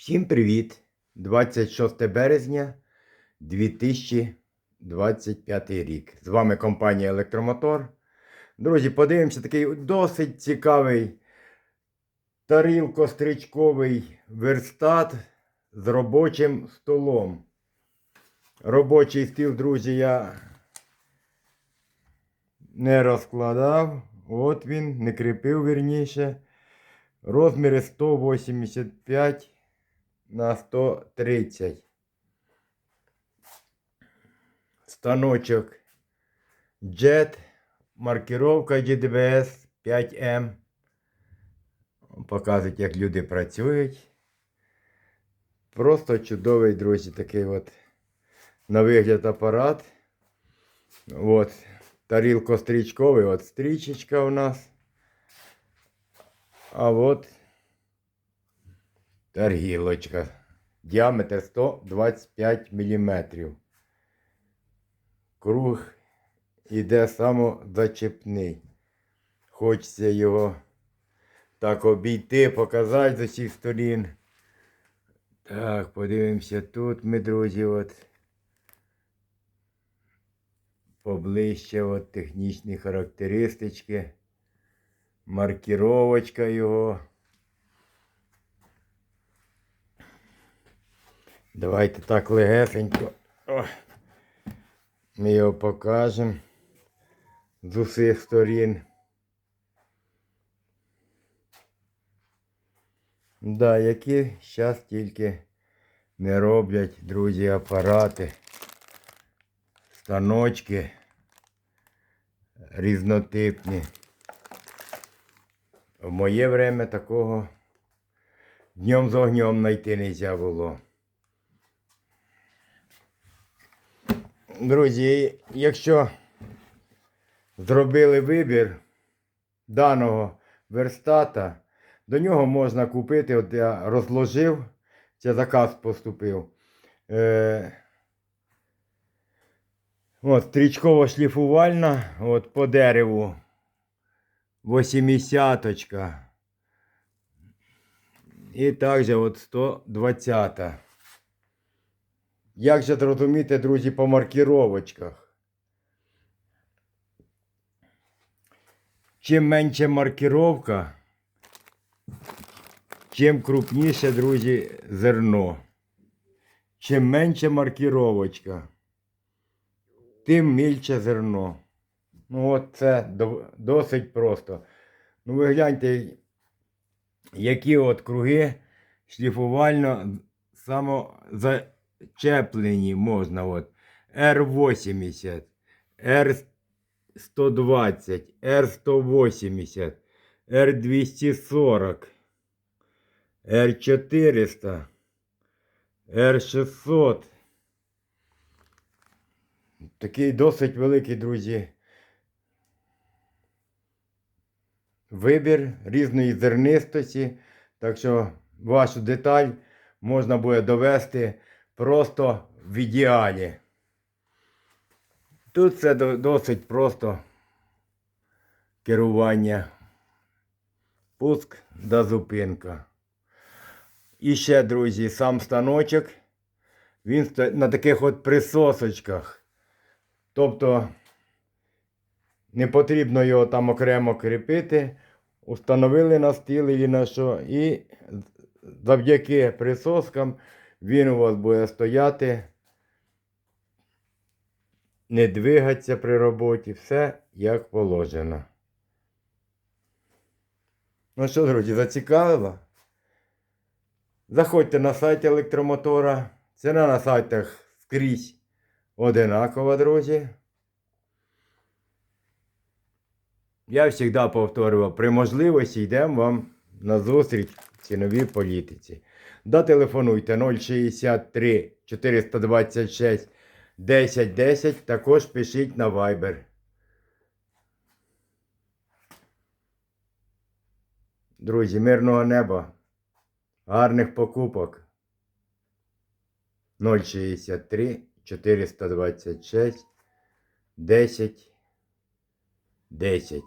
Всім привіт! 26 березня 2025 рік. З вами компанія Електромотор. Друзі, подивимося такий досить цікавий тарілко-стрічковий верстат з робочим столом. Робочий стіл, друзі, я не розкладав. От він, не кріпив вірніше. Розміри 185 на 130. Станочок JET. Маркировка GDBS 5M. Показують, як люди працюють. Просто чудовий, друзі, такий от на вигляд апарат. От. Тарілко-стрічковий, от стрічечка у нас. А от таргілочка. Діаметр 125 мм. Круг іде самозачепний. Хочеться його так обійти, показати з усіх сторін. Так, подивимося тут ми, друзі, от. Поближче от технічні характеристички. Маркіровочка його. Давайте так легесенько. О, ми його покажемо з усіх сторін. Да, які зараз тільки не роблять, друзі, апарати, станочки різнотипні. В моє время такого днем з огнем знайти не можна було. Друзі, якщо зробили вибір даного верстата, до нього можна купити, от я розложив, це заказ поступив. Е, от, стрічково шліфувальна, от по дереву. 80 І також от 120. Як же зрозуміти, друзі, по маркіровочках? Чим менше маркіровка, чим крупніше, друзі, зерно. Чим менше маркіровочка, тим мільче зерно. Ну, от це досить просто. Ну, ви гляньте, які от круги шліфувально самозачеплені можна. От. R80, R120, R180, R240, R400, R600. Такий досить великий, друзі. вибір різної зернистості. Так що вашу деталь можна буде довести просто в ідеалі. Тут все досить просто керування. Пуск та зупинка. І ще, друзі, сам станочок. Він ста- на таких от присосочках. Тобто не потрібно його там окремо кріпити. Установили на стіл і на що. І завдяки присоскам він у вас буде стояти, не двигатися при роботі. Все як положено. Ну що, друзі, зацікавило? Заходьте на сайт електромотора. Ціна на сайтах скрізь одинакова, друзі. Я завжди повторював, при можливості йдемо вам на зустріч ціновій політиці. Да, телефонуйте 063 426 1010, також пишіть на Viber. Друзі, мирного неба, гарних покупок. 063 426 10 10.